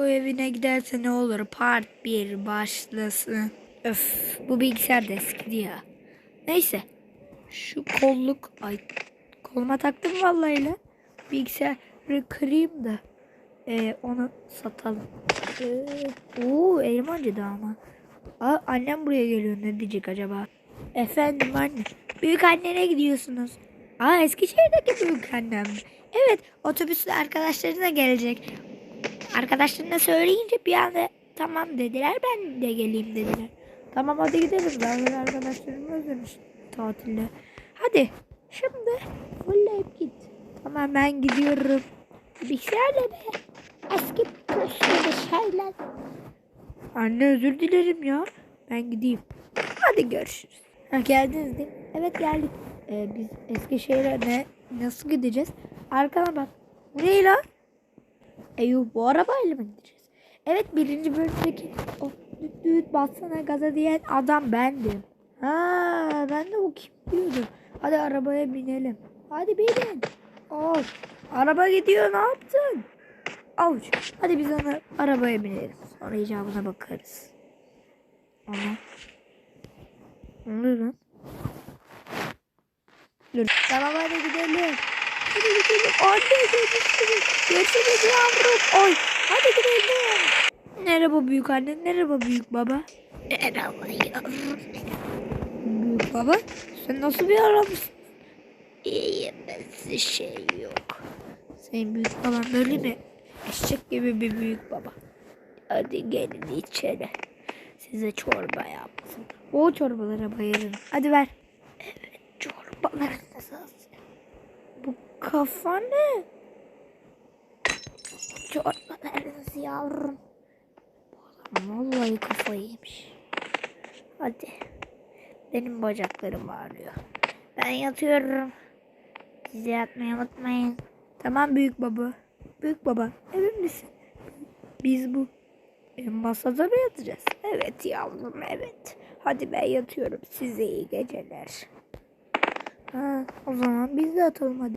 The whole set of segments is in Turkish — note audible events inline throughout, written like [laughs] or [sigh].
Psycho evine giderse ne olur? Part 1 başlasın. Öf bu bilgisayar da eskidi ya. Neyse. Şu kolluk ay koluma taktım vallahi lan. Bilgisayarı kırayım da e, onu satalım. Ee, oo elim acıdı ama. Aa, annem buraya geliyor ne diyecek acaba? Efendim anne. Büyük annene gidiyorsunuz. Aa Eskişehir'deki büyük annem. Evet otobüsle arkadaşlarına gelecek. Arkadaşlarına söyleyince bir anda tamam dediler ben de geleyim dediler. Tamam hadi gidelim. Ben arkadaşlarımı özlemiş tatilde. Hadi şimdi fulleyip git. Tamam ben gidiyorum. Bilgisayarla be. Eski postları şeyler. Anne özür dilerim ya. Ben gideyim. Hadi görüşürüz. Ha, geldiniz değil mi? Evet geldik. Ee, biz Eskişehir'e ne, nasıl gideceğiz? Arkana bak. Bu ne lan? Eyüp bu arabayla mı gideceğiz? Evet birinci bölümdeki o düt düt bassana gaza diyen adam bendim. Ha ben de o kim diyordum. Hadi arabaya binelim. Hadi binin. Ol. Araba gidiyor ne yaptın? Avuç. Hadi biz onu arabaya binelim. Sonra icabına bakarız. Ama. Ne lan? Dur. Hadi gidelim. Hadi görüşürüz. Yavrum. Oy. Hadi gidelim. Merhaba büyük anne. Merhaba büyük baba. Merhaba yavrum. Büyük baba. Sen nasıl bir aramışsın? İyiyim ben şey yok. Senin büyük baban böyle mi? Eşek gibi bir büyük baba. Hadi gelin içeri. Size çorba yaptım. O çorbalara bayılırım. Hadi ver. Evet çorbalarınızı Bu kafa ne? Çorbalarınız yavrum. Bu adam vallahi kafayı yemiş. Hadi. Benim bacaklarım ağrıyor. Ben yatıyorum. Siz yatmayı unutmayın. Tamam büyük baba. Büyük baba emin misin? Biz bu e, masada mı yatacağız? Evet yavrum evet. Hadi ben yatıyorum. Size iyi geceler. Ha, o zaman biz de atalım hadi.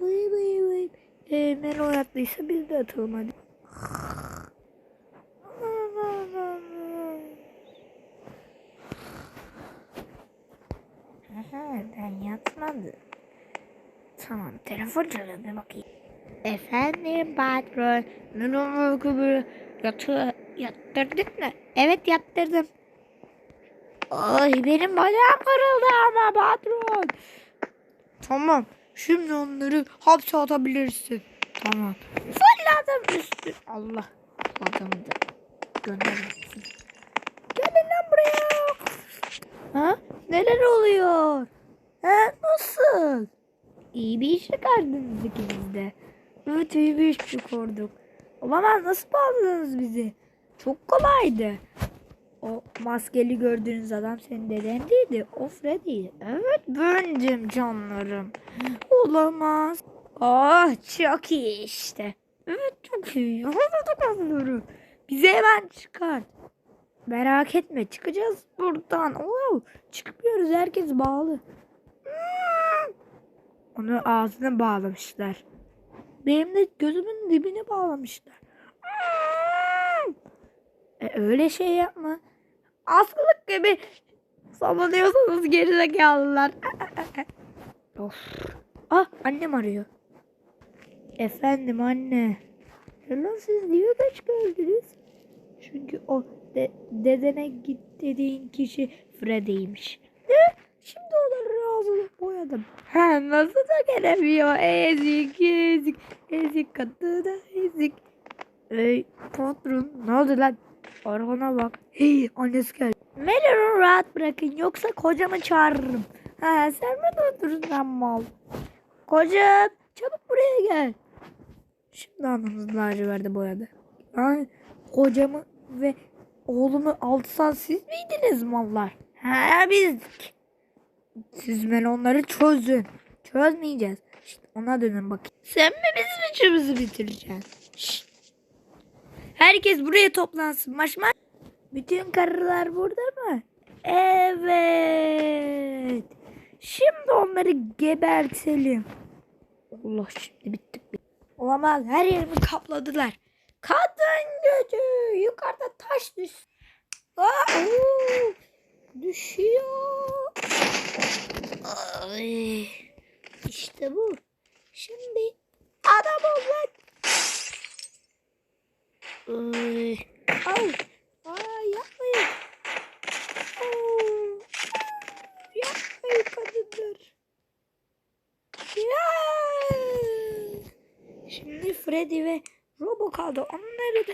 Bıy bıy bıy. E, Melo yattıysa biz de atalım hadi. Aha, ben yatmadım. Tamam telefon çalıyor bir bakayım. Efendim patron. Nunu kubur yatı yattırdın mı? Evet yattırdım. Ay benim bacağım kırıldı ama patron. Tamam. Şimdi onları hapse atabilirsin. Tamam. Fırladım üstü. Allah. Adamı da göndermesin. Gelin lan buraya. Ha? Neler oluyor? Ha? Nasıl? İyi bir iş çıkardınız ikiniz de. Evet iyi bir iş çıkardık. Olamaz nasıl bağladınız bizi? Çok kolaydı. O maskeli gördüğünüz adam senin deden değildi. O Freddy. Evet bendim canlarım. Olamaz. Ah çok iyi işte. Evet çok iyi. Anladım. Bizi hemen çıkar. Merak etme çıkacağız buradan. Wow, çıkmıyoruz herkes bağlı. Hmm. Onu ağzına bağlamışlar. Benim de gözümün dibine bağlamışlar. Hmm. E, öyle şey yapma. Askılık gibi sallanıyorsanız gerizekalılar. [laughs] of. Ah annem arıyor. Efendim anne. Lan siz niye geç geldiniz? Çünkü o de, dedene git dediğin kişi Freddy'ymiş. Ne? Şimdi onları razılık boyadım. Ha, nasıl da gelemiyor? Ezik ezik. Ezik kadına ezik. Ey patron ne oldu lan? Arkana bak. Hey annesi geldi. Melon'u rahat bırakın yoksa kocamı çağırırım. Ha sen mi durdurun lan mal? Kocam çabuk buraya gel. Şimdi anamız laciverdi boyadı. Ay, kocamı ve oğlumu alsan siz miydiniz mallar? Ha biz. Siz melonları çözün. Çözmeyeceğiz. İşte ona dönün bakayım. Sen mi bizim içimizi bitireceksin? Şşt. Herkes buraya toplansın. Maşmaş. Bütün karılar burada mı? Evet. Şimdi onları gebertelim. Allah şimdi bittik. Olamaz. Her yerimi kapladılar. Kadın acı. Yukarıda taş düş. Aa, düşüyor. Ay, işte bu. Şimdi adam ol lan. Ay, ay, ay yapmayın. Au, Yapmayın kadınlar. Ya. Şimdi Freddy ve Robo kaldı. Onları da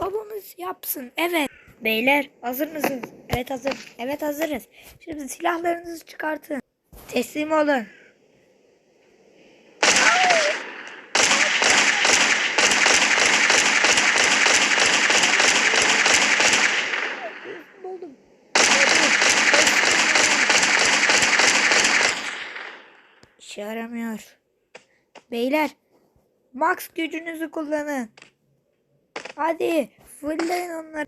babamız yapsın. Evet. Beyler hazır mısınız? Evet hazır. Evet hazırız. Şimdi silahlarınızı çıkartın. Teslim olun. Yaramıyor. Beyler max gücünüzü kullanın. Hadi fırlayın onları.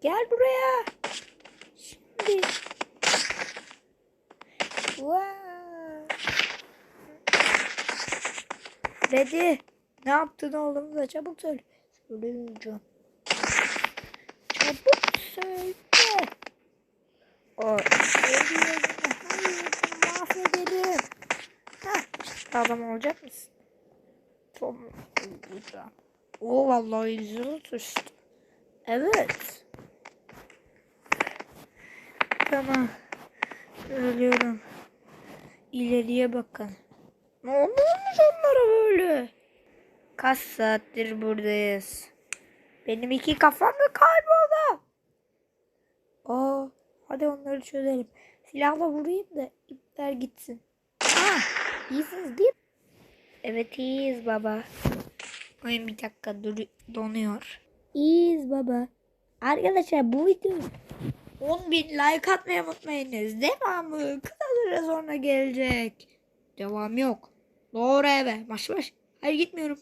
Gel buraya. Şimdi. Wow. Dedi. Ne yaptın oğlum da çabuk söyle. Söyleyeceğim. Çabuk söyle. O söylüyorum. Hayır bunu mahvederim. Hah, şimdi adam olacak mısın? Tamam. olacağım. O vallahi yüzünü tutuştu. Evet. Tamam. Ölüyorum. İleriye bakın. Ne olmuş onlara böyle? Kaç saattir buradayız? Benim iki kafam mı kayboldu? Aa, hadi onları çözelim. Silahla vurayım da ipler gitsin. İyisiniz değil mi? Evet iyiyiz baba. Oyun bir dakika dur donuyor. İyiyiz baba. Arkadaşlar bu video 10 bin like atmayı unutmayınız. Devamı kısa süre sonra gelecek. Devam yok. Doğru eve. Baş baş. Hayır gitmiyorum.